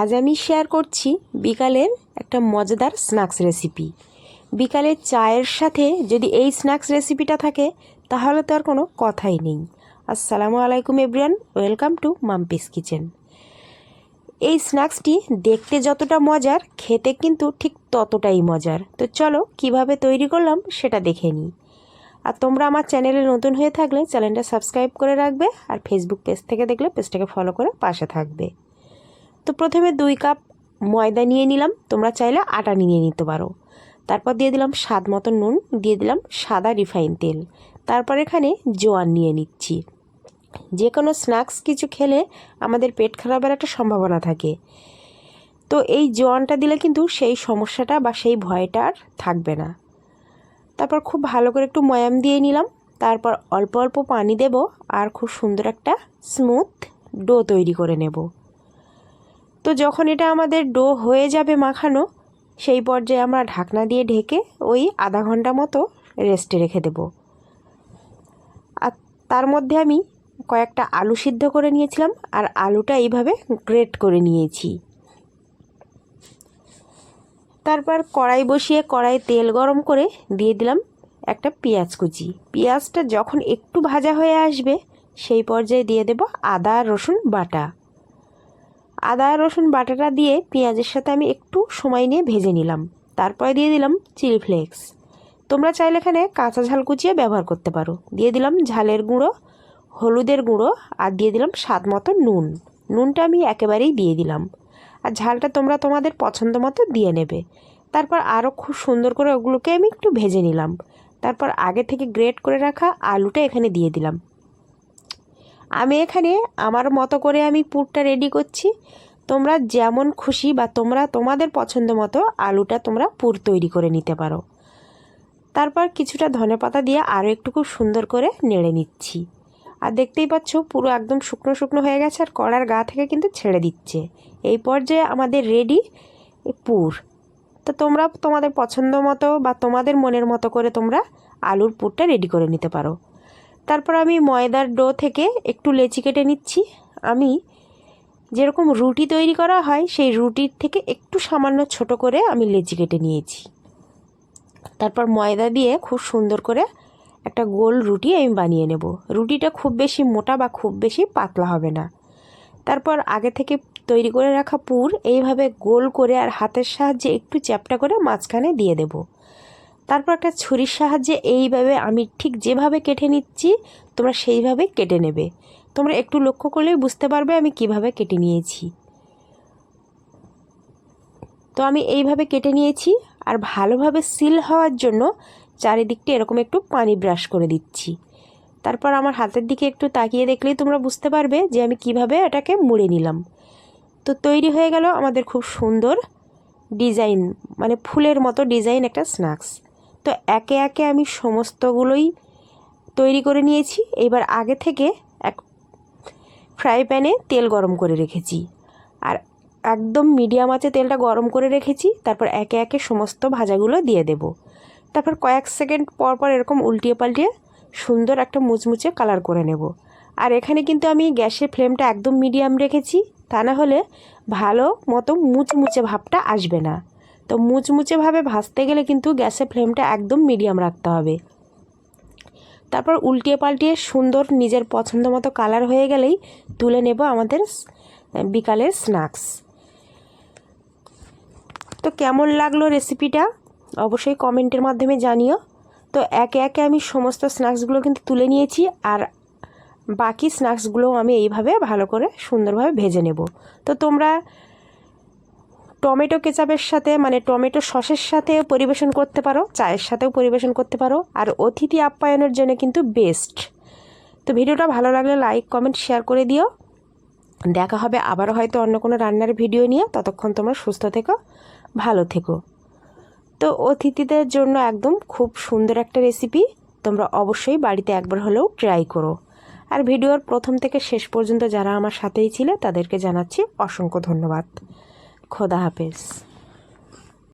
আজ আমি শেয়ার করছি বিকালের একটা মজাদার স্ন্যাক্স রেসিপি বিকালে চায়ের সাথে যদি এই স্ন্যাক্স রেসিপিটা থাকে, তাহলে তো আর কোনো কথাই নেই। আসসালামু আলাইকুম everyone, welcome to Mampi's kitchen. এই স্ন্যাক্সটি দেখতে যতটা মজার, খেতে কিন্তু ঠিক ততটাই মজার। তো চলো কীভাবে তৈরি করলাম সেটা দেখে নিই। আর তোমরা আমার চ্যানেলে নতুন হয়ে থাকলে চ্যানেলটা সাবস্ক্রাইব করে রাখবে, আর ফেসবুক পেজ থেকে দেখলে পেজটাকে ফলো করে পাশে থাকবে। তো প্রথমে দুই কাপ ময়দা নিয়ে নিলাম। তোমরা চাইলে আটা নিয়ে নিতে পারো। তারপর দিয়ে দিলাম স্বাদ মতো নুন, দিয়ে দিলাম সাদা রিফাইন তেল। তারপর এখানে জোয়ান নিয়ে নিচ্ছি। যে কোনো স্ন্যাক্স কিছু খেলে আমাদের পেট খারাপের একটা সম্ভাবনা থাকে। তো এই জোয়ানটা দিলে কিন্তু সেই সমস্যাটা বা সেই ভয়টা আর থাকবে না। তারপর খুব ভালো করে একটু ময়াম দিয়ে নিলাম। তারপর অল্প অল্প পানি দেব আর খুব সুন্দর একটা স্মুথ ডো তৈরি করে নেব। তো যখন এটা আমাদের ডো হয়ে যাবে মাখানো, সেই পর্যায়ে আমরা ঢাকনা দিয়ে ঢেকে ওই আধা ঘণ্টা মতো রেস্টে রেখে দেব। আর তার মধ্যে আমি কয়েকটা আলু সিদ্ধ করে নিয়েছিলাম, আর আলুটা এইভাবে গ্রেট করে নিয়েছি। তারপর কড়াই বসিয়ে কড়াই তেল গরম করে দিয়ে দিলাম একটা পেঁয়াজ কুচি। পেঁয়াজটা যখন একটু ভাজা হয়ে আসবে, সেই পর্যায়ে দিয়ে দেব আদা রসুন বাটা। আদা, রসুন, বাটাটা দিয়ে পেঁয়াজের সাথে আমি একটু সময় নিয়ে ভেজে নিলাম। তারপরে দিয়ে দিলাম চিলি ফ্লেক্স। তোমরা চাইলে এখানে কাঁচা ঝাল কুচিয়ে ব্যবহার করতে পারো। দিয়ে দিলাম ঝালের গুঁড়ো, হলুদের গুঁড়ো আর দিয়ে দিলাম স্বাদ মতো নুন। নুনটা আমি একেবারেই দিয়ে দিলাম। আর ঝালটা তোমরা তোমাদের পছন্দ মতো দিয়ে নেবে। তারপর আরও খুব সুন্দর করে ওগুলোকে আমি একটু ভেজে নিলাম। তারপর আগে থেকে গ্রেট করে রাখা আলুটা এখানে দিয়ে দিলাম। আমি এখানে আমার মতো করে আমি পুরটা রেডি করছি। তোমরা যেমন খুশি বা তোমরা তোমাদের পছন্দ মতো আলুটা তোমরা পুর তৈরি করে নিতে পারো। তারপর কিছুটা ধনে পাতা দিয়ে আরও একটু খুব সুন্দর করে নেড়ে নিচ্ছি। আর দেখতেই পাচ্ছ, পুরো একদম শুকনো শুকনো হয়ে গেছে আর কড়ার গা থেকে কিন্তু ছেড়ে দিচ্ছে। এই পর্যায়ে আমাদের রেডি পুর। তো তোমরা তোমাদের পছন্দ মতো বা তোমাদের মনের মতো করে তোমরা আলুর পুরটা রেডি করে নিতে পারো। তারপর আমি ময়দার ডো থেকে একটু লেচি কেটে নিচ্ছি। আমি যেরকম রুটি তৈরি করা হয়, সেই রুটির থেকে একটু সামান্য ছোট করে আমি লেচি কেটে নিয়েছি। তারপর ময়দা দিয়ে খুব সুন্দর করে একটা গোল রুটি আমি বানিয়ে নেব। রুটিটা খুব বেশি মোটা বা খুব বেশি পাতলা হবে না। তারপর আগে থেকে তৈরি করে রাখা পুর এইভাবে গোল করে আর হাতের সাহায্যে একটু চ্যাপটা করে মাঝখানে দিয়ে দেব। তারপর একটা ছুরির সাহায্যে এইভাবে আমি ঠিক যেভাবে কেটে নিচ্ছি, তোমরা সেইভাবে কেটে নেবে। তোমরা একটু লক্ষ্য করলেই বুঝতে পারবে আমি কীভাবে কেটে নিয়েছি। তো আমি এইভাবে কেটে নিয়েছি আর ভালোভাবে সিল হওয়ার জন্য চারিদিকটা এরকম একটু পানি ব্রাশ করে দিচ্ছি। তারপর আমার হাতের দিকে একটু তাকিয়ে দেখলেই তোমরা বুঝতে পারবে যে আমি কীভাবে এটাকে মুড়ে নিলাম। তো তৈরি হয়ে গেল আমাদের খুব সুন্দর ডিজাইন মানে ফুলের মতো ডিজাইন একটা স্ন্যাক্স। তো একে একে আমি সমস্তগুলোই তৈরি করে নিয়েছি। এবার আগে থেকে এক ফ্রাই প্যানে তেল গরম করে রেখেছি। আর একদম মিডিয়াম আছে তেলটা গরম করে রেখেছি, তারপর একে একে সমস্ত ভাজাগুলো দিয়ে দেব। তারপর কয়েক সেকেন্ড পর পর এরকম উল্টিয়ে পাল্টিয়ে সুন্দর একটা মুচমুচে কালার করে নেব। আর এখানে কিন্তু আমি গ্যাসের ফ্লেমটা একদম মিডিয়াম রেখেছি, তা না হলে ভালো মতো মুচমুচে ভাবটা আসবে না। তো মুচমুচেভাবে ভাজতে গেলে কিন্তু গ্যাসের ফ্লেমটা একদম মিডিয়াম রাখতে হবে। তারপর উল্টিয়ে পাল্টিয়ে সুন্দর নিজের পছন্দ মতো কালার হয়ে গেলেই তুলে নেব আমাদের বিকালের স্ন্যাক্স। তো কেমন লাগল রেসিপিটা? অবশ্যই কমেন্টের মাধ্যমে জানিও। তো একে একে আমি সমস্ত স্ন্যাক্সগুলো কিন্তু তুলে নিয়েছি আর বাকি স্ন্যাক্সগুলোও আমি এইভাবে ভালো করে সুন্দরভাবে ভেজে নেব। তো তোমরা টমেটো কেচাপের সাথে মানে টমেটো সসের সাথে পরিবেশন করতে পারো, চায়ের সাথেও পরিবেশন করতে পারো, আর অতিথি আপ্যায়নের জন্য কিন্তু বেস্ট তো ভিডিওটা ভালো লাগলে লাইক কমেন্ট শেয়ার করে দিও। দেখা হবে আবারও হয়তো অন্য কোনো রান্নার ভিডিও নিয়ে। ততক্ষণ তোমরা সুস্থ থেকো, ভালো থেকো। তো অতিথিদের জন্য একদম খুব সুন্দর একটা রেসিপি তোমরা অবশ্যই বাড়িতে একবার হলেও ট্রাই করো। আর ভিডিওর প্রথম থেকে শেষ পর্যন্ত যারা আমার সাথেই ছিলে, তাদেরকে জানাচ্ছি অসংখ্য ধন্যবাদ। খোদা হাফেজ।